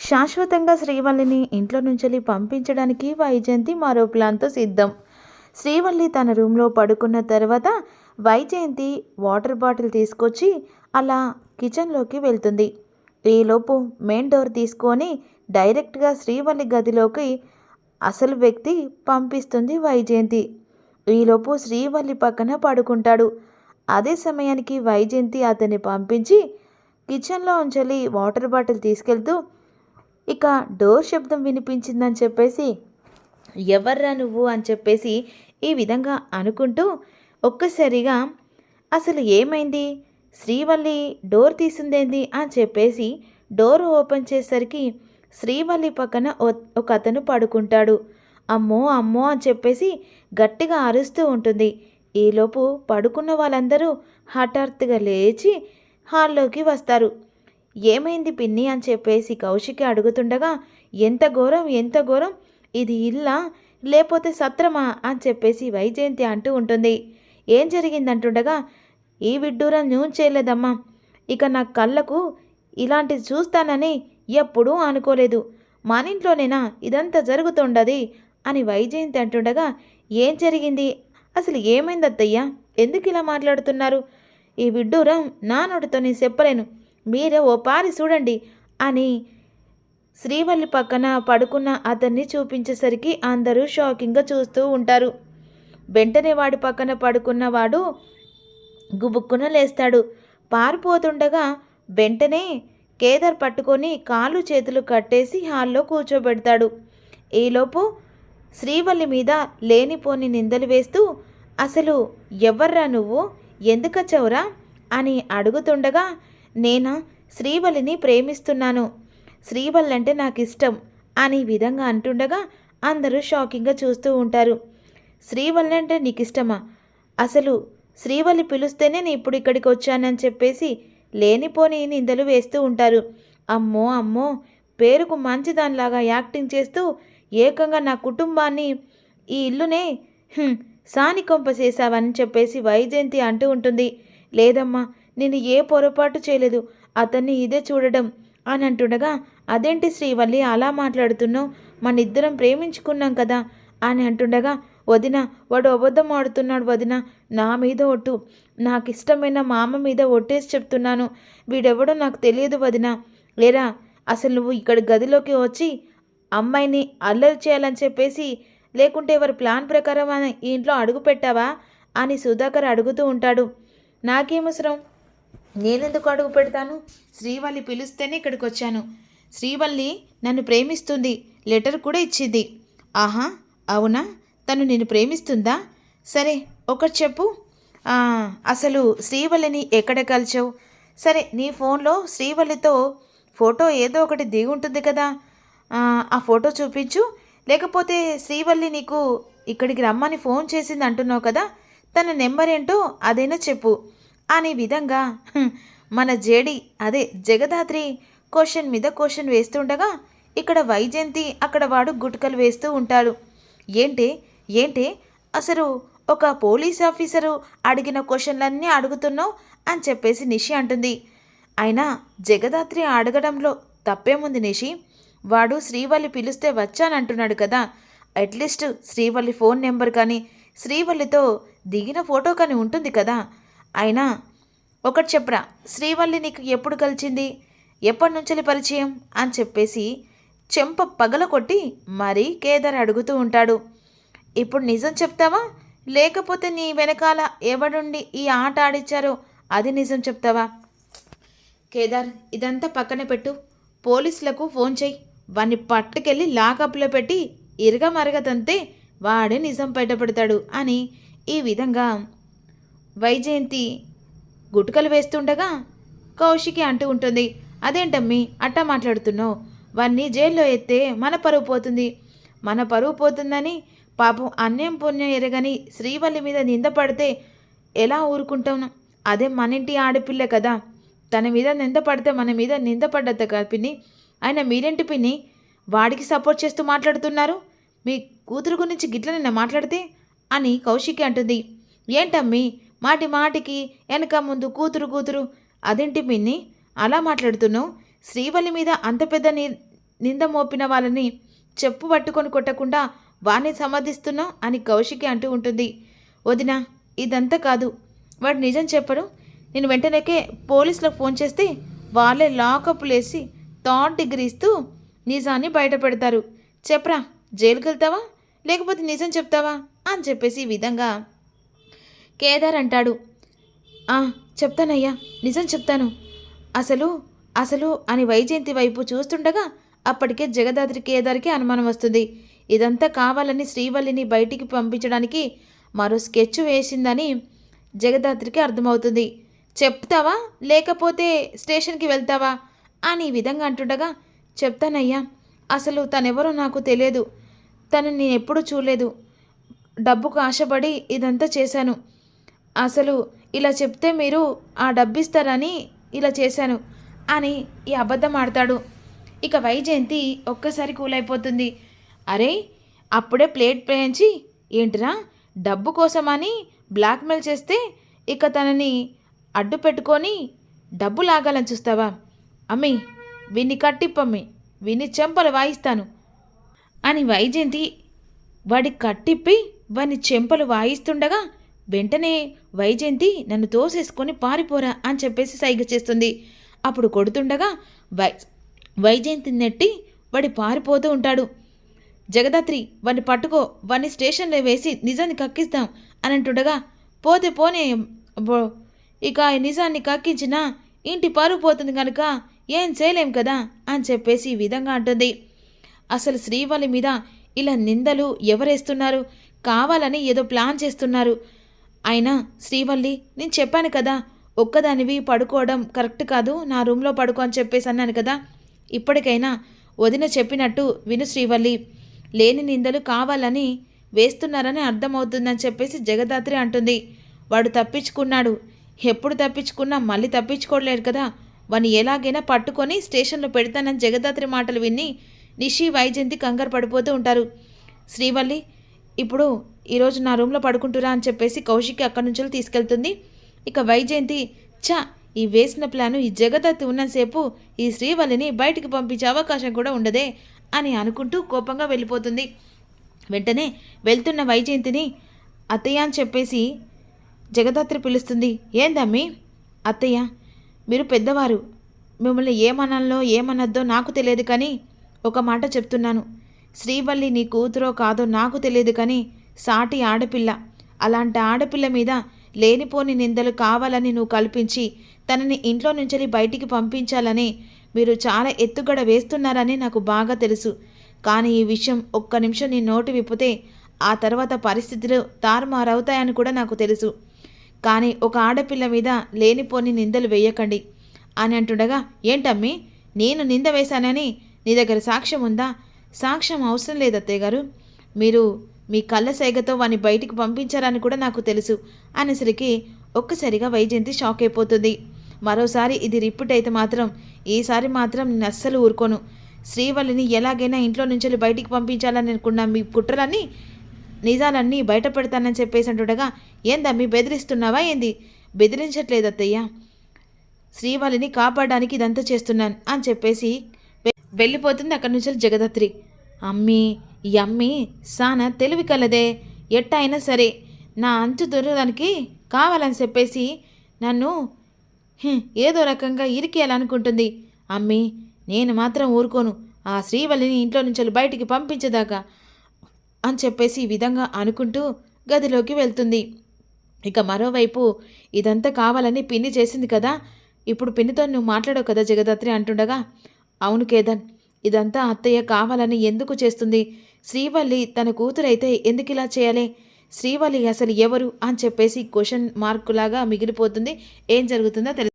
శాశ్వతంగా శ్రీవల్లిని ఇంట్లో నుంచి పంపించడానికి వైజయంతి మరో ప్లాన్తో సిద్ధం. శ్రీవల్లి తన రూమ్లో పడుకున్న తర్వాత వైజయంతి వాటర్ బాటిల్ తీసుకొచ్చి అలా కిచెన్లోకి వెళ్తుంది. ఈలోపు మెయిన్ డోర్ తీసుకొని డైరెక్ట్గా శ్రీవల్లి గదిలోకి అసలు వ్యక్తి పంపిస్తుంది వైజయంతి. ఈలోపు శ్రీవల్లి పక్కన పడుకుంటాడు. అదే సమయానికి వైజయంతి అతన్ని పంపించి కిచెన్లో ఉంచలి వాటర్ బాటిల్ తీసుకెళ్తూ ఇక డోర్ శబ్దం వినిపించిందని చెప్పేసి ఎవర్రా నువ్వు అని చెప్పేసి ఈ విధంగా అనుకుంటూ ఒక్కసారిగా అసలు ఏమైంది? శ్రీవల్లి డోర్ తీసిందేంది? అని చెప్పేసి డోర్ ఓపెన్ చేసరికి శ్రీవల్లి పక్కన ఒక అతను పడుకుంటాడు. అమ్మో అమ్మో అని చెప్పేసి గట్టిగా అరుస్తూ ఉంటుంది. ఈలోపు పడుకున్న వాళ్ళందరూ హఠాత్తుగా లేచి హాల్లోకి వస్తారు. ఏమైంది పిన్ని అని చెప్పేసి కౌశికి అడుగుతుండగా ఎంత ఘోరం ఎంత ఘోరం ఇది ఇల్లా లేకపోతే సత్రమా? అని చెప్పేసి వైజయంతి అంటూ ఉంటుంది. ఏం జరిగిందంటుండగా ఈ విడ్డూరం న్యూన్ చేయలేదమ్మా. ఇక నా కళ్ళకు ఇలాంటిది చూస్తానని ఎప్పుడూ అనుకోలేదు. మన ఇంట్లోనేనా? ఇదంతా జరుగుతుండది అని వైజయంతి అంటుండగా ఏం జరిగింది? అసలు ఏమైంది అత్తయ్య ఎందుకు ఇలా మాట్లాడుతున్నారు? ఈ విడ్డూరం నా నోటితో నేను చెప్పలేను. మీరే ఓ పారి చూడండి అని శ్రీవల్లి పక్కన పడుకున్న అతన్ని చూపించేసరికి అందరూ షాకింగ్గా చూస్తూ ఉంటారు. వెంటనే వాడి పక్కన పడుకున్న వాడు గుబుక్కున లేస్తాడు. పారిపోతుండగా వెంటనే కేదార్ పట్టుకొని కాళ్ళు చేతులు కట్టేసి హాల్లో కూర్చోబెడతాడు. ఈలోపు శ్రీవల్లి మీద లేనిపోని నిందలు వేస్తూ అసలు ఎవర్రా నువ్వు? ఎందుకొచ్చావురా? అని అడుగుతుండగా నేను? శ్రీవల్లిని ప్రేమిస్తున్నాను. శ్రీవల్లి అంటే నాకు ఇష్టం అని విధంగా అంటుండగా అందరూ షాకింగ్గా చూస్తూ ఉంటారు. శ్రీవల్లి అంటే నీకు ఇష్టమా అసలు శ్రీవల్లి పిలుస్తేనే నేను ఇప్పుడు ఇక్కడికి వచ్చానని చెప్పేసి లేనిపోని నిందలు వేస్తూ ఉంటారు. అమ్మో అమ్మో! పేరుకు మంచిదానిలాగా యాక్టింగ్ చేస్తూ ఏకంగా నా కుటుంబాన్ని ఈ ఇల్లునే "హుం, సాని కొంప చేశావని చెప్పేసి వైజయంతి అంటూ ఉంటుంది. లేదమ్మా నేను ఏ పొరపాటు చేయలేదు. అతన్ని ఇదే చూడడం. అని అంటుండగా అదేంటి శ్రీవల్లి అలా మాట్లాడుతున్నావు? మన ఇద్దరం ప్రేమించుకున్నాం కదా? అని అంటుండగా వదిన వాడు అబద్ధం ఆడుతున్నాడు వదిన. నా మీద ఒట్టు. నాకు ఇష్టమైన మామ మీద ఒట్టేసి చెప్తున్నాను. వీడెవడో నాకు తెలియదు వదిన. లేరా అసలు నువ్వు ఇక్కడ గదిలోకి వచ్చి అమ్మాయిని అల్లరి చేయాలని చెప్పేసి లేకుంటే ఎవరి ప్లాన్ ప్రకారం అని ఈ ఇంట్లో అడుగు పెట్టావా? అని సుధాకర్ అడుగుతూ ఉంటాడు. నాకేమవసరం నేనెందుకు అడుగు పెడతాను? శ్రీవల్లి పిలిస్తేనే ఇక్కడికి వచ్చాను శ్రీవల్లి నన్ను ప్రేమిస్తుంది లెటర్ కూడా ఇచ్చింది. ఆహా అవునా? తను నిన్ను ప్రేమిస్తుందా? సరే ఒకటి చెప్పు. అసలు శ్రీవల్లిని ఎక్కడ కలిచావు సరే నీ ఫోన్లో శ్రీవల్లితో ఫోటో ఏదో ఒకటి దిగి ఉంటుంది కదా. ఆ ఫోటో చూపించు. లేకపోతే శ్రీవల్లి నీకు ఇక్కడికి రమ్మని ఫోన్ చేసింది అంటున్నావు కదా. తన నెంబర్ ఏంటో అదైనా చెప్పు. అనే విధంగా మన జేడి అదే జగదాత్రి క్వశ్చన్ మీద క్వశ్చన్ వేస్తుండగా ఇక్కడ వైజయంతి అక్కడ వాడు గుట్కలు వేస్తూ ఉంటాడు. ఏంటి ఏంటి అసలు ఒక పోలీస్ ఆఫీసరు అడిగిన క్వశ్చన్లన్నీ అడుగుతున్నావు అని చెప్పేసి నిషి అంటుంది. అయినా జగదాత్రి అడగడంలో తప్పేముంది నిషి? వాడు శ్రీవల్లి పిలిస్తే వచ్చానంటున్నాడు కదా. అట్లీస్ట్ శ్రీవల్లి ఫోన్ నెంబర్ కానీ శ్రీవల్లితో దిగిన ఫోటో కానీ ఉంటుంది కదా. అయినా ఒకటి చెప్పరా శ్రీవల్లి నీకు ఎప్పుడు కలిసింది ఎప్పటి నుంచి పరిచయం? అని చెప్పేసి చెంప పగల కొట్టి మరీ కేదార్ అడుగుతూ ఉంటాడు. ఇప్పుడు నిజం చెప్తావా? లేకపోతే నీ వెనకాల ఎవడుండి ఈ ఆట ఆడిచ్చారో అది నిజం చెప్తావా? కేదార్ ఇదంతా పక్కన పెట్టు. పోలీసులకు ఫోన్ చేయి. వాణ్ణి పట్టుకెళ్ళి లాకప్లో పెట్టి ఇరగమరగతంతే వాడే నిజం బయటపడతాడు అని ఈ విధంగా వైజయంతి గుటుకలు వేస్తుండగా కౌశికి అంటూ ఉంటుంది అదేంటమ్మి అట్టా మాట్లాడుతున్నావు? వాన్ని జైల్లో ఎత్తే మన పరువు పోతుంది. మన పరువు పోతుందని పాపం అన్యం పుణ్యం ఎరగని శ్రీవల్లి మీద నింద పడితే ఎలా ఊరుకుంటాం? అదే మన ఇంటి ఆడపిల్ల కదా. తన మీద నింద పడితే మన మీద నింద పడ్డద్ద పిన్ని. ఆయన మీరేంటి పిన్ని? వాడికి సపోర్ట్ చేస్తూ మాట్లాడుతున్నారు? మీ కూతురు గురించి గిట్లనైనా మాట్లాడితే? అని కౌశికి అంటుంది ఏంటమ్మి? మాటి మాటికి వెనక ముందు కూతురు కూతురు. అదేంటి పిన్ని? అలా మాట్లాడుతున్నావు? శ్రీవల్లి మీద అంత పెద్ద ని నింద మోపిన వాళ్ళని చెప్పు పట్టుకొని కొట్టకుండా వాణ్ణి సమర్థిస్తున్నావు అని కౌశికి అంటూ ఉంటుంది. వదిన ఇదంతా కాదు. వాడు నిజం చెప్పడు. నేను వెంటనేకే పోలీసులకు ఫోన్ చేస్తే వాళ్ళే లాకప్లు వేసి థర్డ్ డిగ్రీ ఇస్తూ నిజాన్ని బయటపెడతారు. చెప్పరా జైలుకి వెళ్తావా లేకపోతే నిజం చెప్తావా? అని చెప్పేసి ఈ విధంగా కేదార్ అంటాడు. "ఆ, చెప్తానయ్యా నిజం చెప్తాను. అసలు అసలు అని వైజయంతి వైపు చూస్తుండగా అప్పటికే జగదాత్రి కేదార్కి అనుమానం వస్తుంది. ఇదంతా కావాలని శ్రీవల్లిని బయటికి పంపించడానికి మరో స్కెచ్ వేసిందని జగదాత్రికి అర్థమవుతుంది. చెప్తావా? లేకపోతే స్టేషన్కి వెళ్తావా? అని ఈ విధంగా అంటుండగా చెప్తానయ్యా అసలు తనెవరో నాకు తెలియదు. తను నేను చూడలేదు. డబ్బుకు ఆశపడి ఇదంతా చేశాను. అసలు ఇలా చెప్తే మీరు ఆ డబ్బిస్తారని ఇలా చేశాను అని ఈ అబద్ధం ఆడతాడు. ఇక వైజయంతి ఒక్కసారి కూలైపోతుంది. అరే అప్పుడే ప్లేట్ పేయించి ఏంటిరా డబ్బు కోసమని బ్లాక్మెయిల్ చేస్తే ఇక తనని అడ్డు పెట్టుకొని డబ్బు లాగాలని చూస్తావా? అమ్మి విన్ని కట్టిప్పమ్మి విన్ని చెంపలు వాయిస్తాను అని వైజయంతి వాడి కట్టిప్పి వాని చెంపలు వాయిస్తుండగా వెంటనే వైజయంతి నన్ను తోసేసుకొని పారిపోరా అని చెప్పేసి సైగ చేస్తుంది. అప్పుడు కొడుతుండగా వై వైజయంతి నెట్టి వాడి పారిపోతూ ఉంటాడు. జగదాత్రి వాడిని పట్టుకో వాడిని స్టేషన్లో వేసి నిజాన్ని కక్కిస్తాం అని అంటుండగా పోతే పోనే ఇక నిజాన్ని కక్కించినా ఇంటి పరువు పోతుంది కనుక ఏం చేయలేం కదా అని చెప్పేసి ఈ విధంగా అంటుంది. అసలు శ్రీవల్లి మీద ఇలా నిందలు ఎవరేస్తున్నారు? కావాలని ఏదో ప్లాన్ చేస్తున్నారు. అయినా శ్రీవల్లి నేను చెప్పాను కదా ఒక్కదానివి పడుకోవడం కరెక్ట్ కాదు నా రూమ్లో పడుకో అని చెప్పేసి అన్నాను కదా. ఇప్పటికైనా వదిన చెప్పినట్టు విను శ్రీవల్లి లేని నిందలు కావాలని వేస్తున్నారని అర్థమవుతుందని చెప్పేసి జగదాత్రి అంటుంది. వాడు తప్పించుకున్నాడు. ఎప్పుడు తప్పించుకున్నా మళ్ళీ తప్పించుకోలేడు కదా. వాని ఎలాగైనా పట్టుకొని స్టేషన్లో పెడతానని జగదాత్రి మాటలు విని నిషి వైజయంతి కంగారు పడిపోతూ ఉంటారు. శ్రీవల్లి ఇప్పుడు ఈరోజు నా రూమ్లో పడుకుంటురా అని చెప్పేసి కౌశికి అక్కడి నుంచి తీసుకెళ్తుంది. ఇక వైజయంతి చా ఈ వేసిన ప్లాను ఈ జగదత్తి ఉన్నసేపు ఈ శ్రీవల్లిని బయటికి పంపించే అవకాశం కూడా ఉండదే అని అనుకుంటూ కోపంగా వెళ్ళిపోతుంది. వెంటనే వెళ్తున్న వైజయంతిని అత్తయ్య అని చెప్పేసి జగదాత్రి పిలుస్తుంది. ఏందమ్మి అత్తయ్య మీరు పెద్దవారు. మిమ్మల్ని ఏమనాలో ఏమనద్దో నాకు తెలియదు కానీ ఒక మాట చెప్తున్నాను. శ్రీవల్లి నీ కూతురో కాదో నాకు తెలియదు కానీ సాటి ఆడపిల్ల. అలాంటి ఆడపిల్ల మీద లేనిపోని నిందలు కావాలని నువ్వు కల్పించి తనని ఇంట్లో నుంచి బయటికి పంపించాలని మీరు చాలా ఎత్తుగడ వేస్తున్నారని నాకు బాగా తెలుసు. కానీ ఈ విషయం ఒక్క నిమిషం నీ నోటి విప్పితే ఆ తర్వాత పరిస్థితులు తారుమారవుతాయని కూడా నాకు తెలుసు. కానీ ఒక ఆడపిల్ల మీద లేనిపోని నిందలు వేయకండి. అని అంటుండగా ఏంటమ్మి? నేను నింద వేశానని నీ దగ్గర సాక్ష్యం ఉందా? సాక్ష్యం అవసరం లేదు అత్తయ్య గారు. మీరు మీ కళ్ళ సేగతో వాని బయటికి పంపించారని కూడా నాకు తెలుసు అనేసరికి ఒక్కసారిగా వైజయంతి షాక్ అయిపోతుంది. మరోసారి ఇది రిపీట్ అయితే మాత్రం ఈసారి మాత్రం నేను అస్సలు ఊరుకోను. శ్రీవల్లిని ఎలాగైనా ఇంట్లో నుంచి బయటికి పంపించాలని అనుకున్న మీ కుట్రలన్నీ నిజాలన్నీ బయట పెడతానని చెప్పేసి అంటుండగా మీ బెదిరిస్తున్నావా ఏంది? బెదిరించట్లేదు అత్తయ్య. శ్రీవల్లిని కాపాడడానికి ఇదంతా చేస్తున్నాను అని చెప్పేసి వెళ్ళిపోతుంది అక్కడి నుంచి జగదత్రి. అమ్మి ఈ అమ్మి సానా తెలివి కలదే. ఎట్ట అయినా సరే నా అంచు దొరకడానికి కావాలని చెప్పేసి నన్ను ఏదో రకంగా ఇరికేయాలనుకుంటుంది. అమ్మి నేను మాత్రం ఊరుకోను. ఆ శ్రీవల్లిని ఇంట్లో నుంచి బయటికి పంపించేదాకా అని చెప్పేసి ఈ విధంగా అనుకుంటూ గదిలోకి వెళ్తుంది. ఇక మరోవైపు ఇదంతా కావాలని పిన్ని చేసింది కదా. ఇప్పుడు పిన్నితో నువ్వు మాట్లాడవు కదా జగదాత్రి అంటుండగా అవును కేదన్ ఇదంతా అత్తయ్య కావాలని ఎందుకు చేస్తుంది? శ్రీవల్లి తన కూతురైతే ఎందుకు ఇలా చేయాలి? శ్రీవల్లి అసలు ఎవరు అని చెప్పేసి క్వశ్చన్ మార్క్ లాగా మిగిలిపోతుంది. ఏం జరుగుతుందో తెలుసు